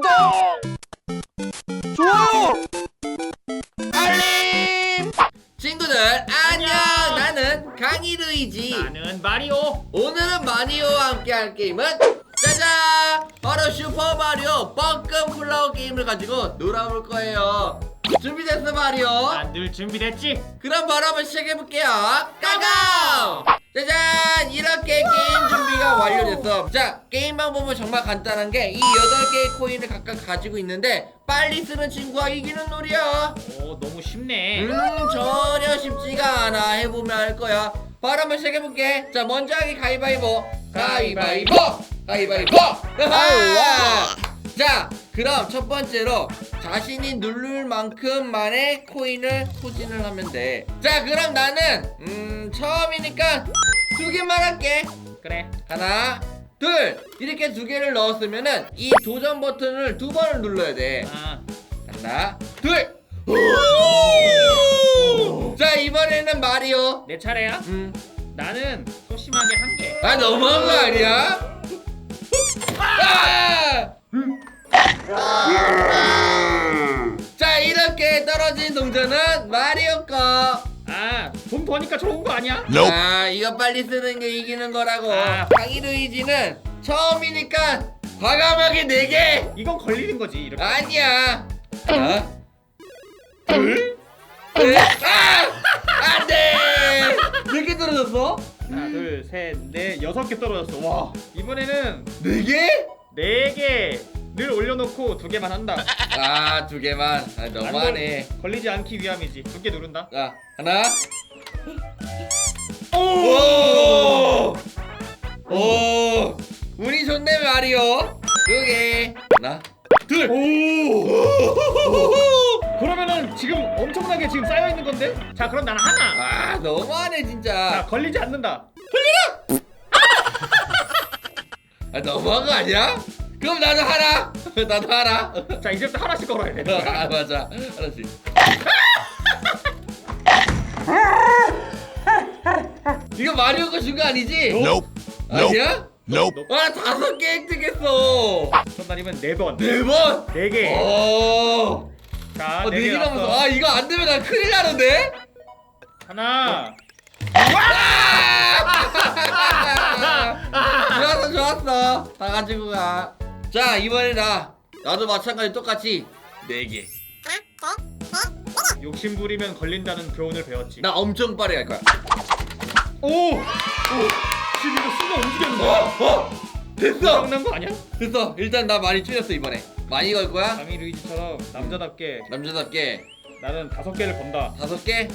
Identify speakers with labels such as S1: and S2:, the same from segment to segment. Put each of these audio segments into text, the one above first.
S1: 구독 좋아요
S2: 알림! 친구들 안녕! 나는 강이르이지.
S3: 나는 마리오
S2: 오늘은 마리오와 함께 할 게임은 짜잔! 바로 슈퍼 마리오 뻐끔 플라워 게임을 가지고 놀아볼 거예요. 준비됐어 마리오?
S3: 난늘 준비됐지
S2: 그럼 바로 한번 시작해볼게요. 까고! 짜잔! 이렇게 게임 준비가 완료됐어. 자, 게임 방법은 정말 간단한 게 이 8개의 코인을 각각 가지고 있는데 빨리 쓰는 친구가 이기는 놀이야.
S3: 오 너무 쉽네
S2: 음, 전혀 쉽지가 않아. 해보면 알 거야. 바로 한번 시작해볼게. 자, 먼저 하기 가위바위보. 가위바위보! 가위바위보! 하하! 자, 그럼 첫 번째로 자신이 누를 만큼만의 코인을 소진을 하면 돼. 자, 그럼 나는, 음, 처음이니까 두 개만 할게.
S3: 그래
S2: 하나, 둘! 이렇게 두 개를 넣었으면은 이 도전 버튼을 두 번을 눌러야 돼.
S3: 아
S2: 하나, 둘! 자, 이번에는 마리오.
S3: 내 차례야
S2: 음.
S3: 나는 소심하게 한 개
S2: 아, 너무한 거 아니야? 아! 자, 이렇게 떨어진 동전은 마리오 거.
S3: 아 돈 버니까 좋은 거 아니야?
S2: 아, 이거 빨리 쓰는 게 이기는 거라고.
S3: 아.
S2: 강이루이지는 처음이니까 과감하게 네 개.
S3: 이건 걸리는 거지 이렇게
S2: 아니야. 하나, 둘, 셋. 아! 안 돼! 몇 개 떨어졌어?
S3: 하나 둘 셋 넷 여섯 개 떨어졌어 와 이번에는
S2: 네 개?
S3: 네 개 를 올려놓고 두 개만 한다
S2: 아, 두 개만. 아, 너무하네.
S3: 걸리지 않기 위함이지 두 개 누른다
S2: 자, 하나.
S3: 오!
S2: 오! 오! 운이 좋네, 마리오. 두 개. 하나, 둘.
S3: 오! 그러면은 지금 엄청나게 지금 쌓여 있는 건데? 자 그럼 나는 하나.
S2: 아, 너무하네,
S3: 자
S2: 진짜.
S3: 걸리지 않는다.
S2: 아, 너무한 거 아니야? 그럼 나도 하나. 나도 하나.
S3: 자 이제부터 하나씩 걸어야 돼.
S2: 아, 맞아. 하나씩. 이거 마리오 거준거 아니지?
S1: Nope
S2: 아니야?
S1: Nope
S2: 와, 다섯 개 획득했어.
S3: 정답이면 네 번.
S2: 네 번.
S3: 네 개.
S2: 오.
S3: 자,
S2: 어, 네네개개 남았어.
S3: 남았어.
S2: 아, 이거 안 되면 나 큰일 나는데?
S3: 하나.
S2: 좋았어, 좋았어. 다 가지고 가. 자, 이번에 나. 나도 마찬가지 똑같이 네 개.
S3: 욕심 부리면 걸린다는 교훈을 배웠지.
S2: 나 엄청 빠르게 할 거야.
S3: 오! 오! 지금 이거 순간 움직였는데?
S2: 어, 어, 됐어.
S3: 장난 거 아니야?
S2: 됐어. 일단 나 많이 줄였어 이번에. 많이 걸 거야.
S3: 강희 루이지처럼 남자답게
S2: 남자답게
S3: 나는 다섯 개를 번다.
S2: 다섯 개.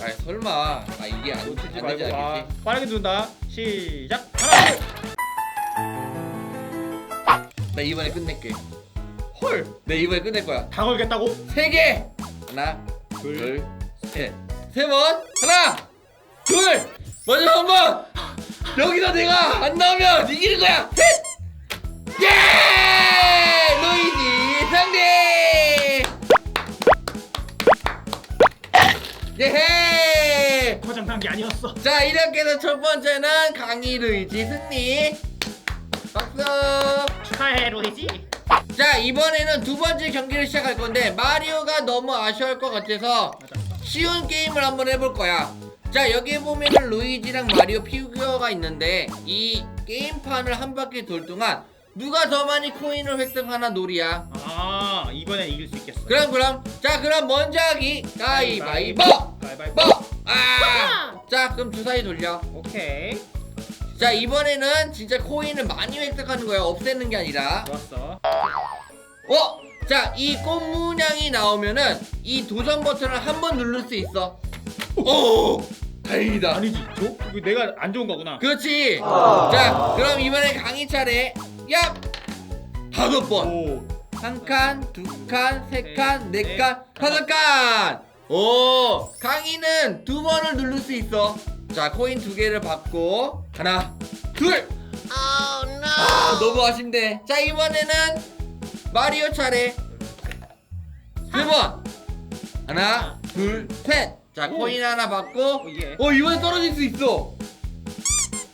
S2: 아, 설마. 아, 이게 안,
S3: 놓치지
S2: 안 되지
S3: 말고 아,
S2: 않겠지?
S3: 빠르게 누른다. 시작. 하나. 둘.
S2: 나 이번에 끝낼게.
S3: 헐.
S2: 내 이번에 끝낼 거야.
S3: 다 걸겠다고?
S2: 세 개. 하나,
S3: 둘.
S2: 둘, 셋. 세 번. 하나, 둘. 마지막 한 번. 여기서 내가 안 나오면 이기는 거야. 셋. 예! 루이지 상대. 예헤.
S3: 포장한 게 아니었어.
S2: 자 이렇게 해서 첫 번째는 강희 루이지 승리. 박수.
S3: 축하해 루이지.
S2: 자 이번에는 두 번째 경기를 시작할 건데 마리오가 너무 아쉬울 것 같아서 쉬운 게임을 한번 해볼 거야. 자 여기 보면은 루이지랑 마리오 피규어가 있는데 이 게임판을 한 바퀴 돌 동안 누가 더 많이 코인을 획득하나 놀이야.
S3: 아 이번엔 이길 수 있겠어.
S2: 그럼 그럼 자 그럼 먼저 하기 가위바위보.
S3: 가위바위보.
S2: 뭐? 아. 자 그럼 주사위 돌려.
S3: 오케이.
S2: 자 이번에는 진짜 코인을 많이 획득하는 거야. 없애는 게 아니라.
S3: 좋았어.
S2: 어? 자, 이 꽃문양이 나오면은 이 도전 버튼을 한 번 누를 수 있어. 오! 다행이다.
S3: 아니지. 저 이거 내가 안 좋은 거구나.
S2: 그렇지. 자, 그럼 이번에 강의 차례. 야! 다섯 번.
S3: 오.
S2: 한 칸, 두 칸, 세 칸, 네 칸, 다섯 칸. 오! 강의는 두 번을 누를 수 있어. 자, 코인 두 개를 받고 하나, 둘. 아, 너무 아쉽네. 자, 이번에는 마리오 차례. 세 번. 하나, 둘, 셋. 자,
S3: 오.
S2: 코인 하나 받고.
S3: 오, 예.
S2: 어, 이번에 떨어질 수 있어.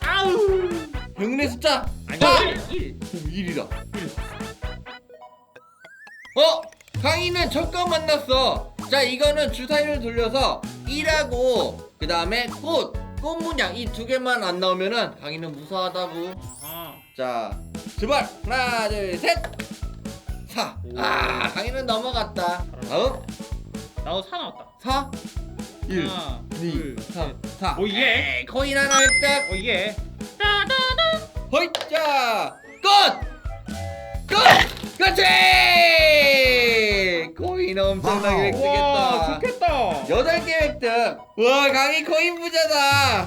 S3: 아우.
S2: 병내 숫자.
S3: 아니
S2: 아!
S3: 1. 1.
S2: 오, 1이다. 어? 강희는 적과 만났어. 자, 이거는 주사위를 돌려서 1하고 그 다음에 꽃, 꽃 문양 이 두 개만 안 나오면은 강희는 무사하다고. 자, 출발. 하나, 둘, 셋. 4.
S3: 오.
S2: 아, 강희는 넘어갔다. 다음
S3: 나도 사 나왔다.
S2: 4, 1,
S3: 하나,
S2: 2,
S3: 둘,
S2: 3, 4.
S3: 오, 예.
S2: 코인 하나 획득.
S3: 어 이게.
S2: 허이자 끝! 끝! 그렇지! 코인 엄청나게
S3: 와
S2: 획득했다. 여덟 개 획득 와 강희 코인 부자다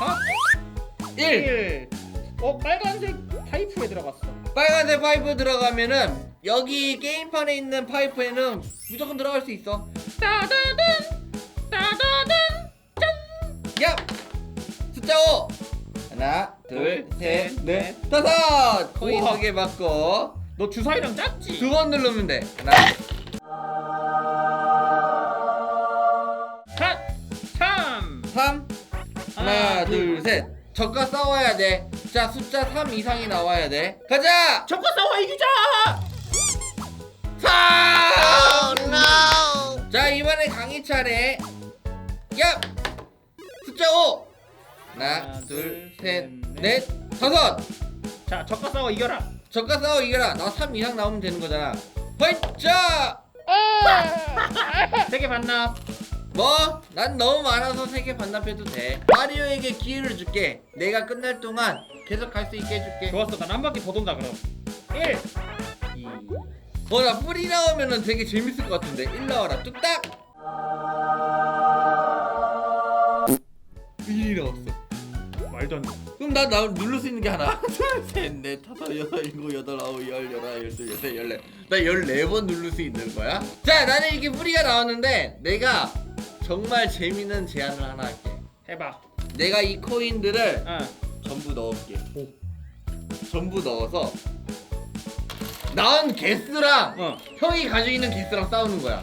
S3: 아?
S2: 1
S3: 1. 어 빨간색 파이프에 들어갔어.
S2: 빨간색 파이프 들어가면은 여기 게임판에 있는 파이프에는 무조건 들어갈 수 있어
S3: 따다단 따다단.
S2: 야! 숫자 5 하나
S3: 둘, 셋,
S2: 둘셋넷 다섯 코인
S3: 우와.
S2: 두개 받고
S3: 너 주사위랑 짰지?
S2: 두 번 누르면 돼 하나 하나 둘 셋. 적과 싸워야 돼 자 숫자 3 이상이 나와야 돼. 가자!
S3: 적과 싸워 이기자.
S2: 3자 이번에 강희 차례. 야 숫자 5
S3: 하나 둘, 셋,
S2: 둘셋 넷. 다섯!
S3: 자 적과 싸워 이겨라.
S2: 적과 싸워 이겨라. 나 3 이상 나오면 되는 거잖아. 허이자
S3: 세개 반납.
S2: 뭐? 난 너무 많아서 3개 반납해도 돼 마리오에게 기회를 줄게 내가 끝날 동안 계속 갈 수 있게 해줄게
S3: 좋았어. 난 한 바퀴 더 돈다 그럼. 1 2
S2: 어, 나 뿌리 나오면은 되게 재밌을 것 같은데. 일 나와라. 뚝딱! 1이 나왔어.
S3: 말도 안 돼.
S2: 그럼 나, 나 누를 수 있는 게 하나, 둘, 셋, 넷, 다섯, 여섯, 일곱, 여덟, 아홉, 열, 열하나, 열둘, 열셋, 열넷. 나 열네 번 누를 수 있는 거야? 자, 나는 이렇게 뿌리가 나왔는데, 내가 정말 재밌는 제안을 하나 할게.
S3: 해봐.
S2: 내가 이 코인들을
S3: 어.
S2: 전부 넣을게. 전부 넣어서, 나온 개수랑
S3: 어.
S2: 형이 가지고 있는 개수랑 싸우는 거야.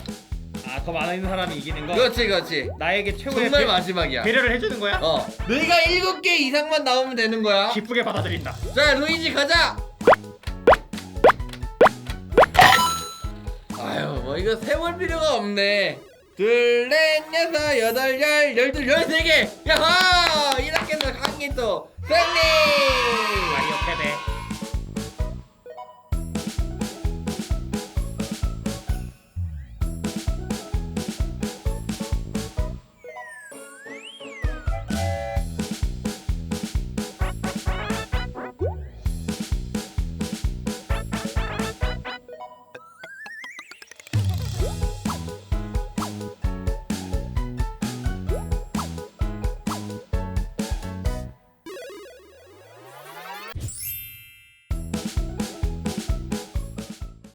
S3: 아더 많은 사람이 이기는 거.
S2: 그렇지, 그렇지.
S3: 나에게 최고의
S2: 정말
S3: 배,
S2: 마지막이야.
S3: 배려를 해주는 거야.
S2: 어. 내가 일곱 개 이상만 나오면 되는 거야.
S3: 기쁘게 받아들인다.
S2: 자, 루이지 가자. 아유, 뭐 이거 세볼 필요가 없네. 둘, 넷, 여섯, 여덟, 열, 열둘, 열세 개. 야호! 이렇게 해서 강희 또 승리.
S3: 마리오 패배.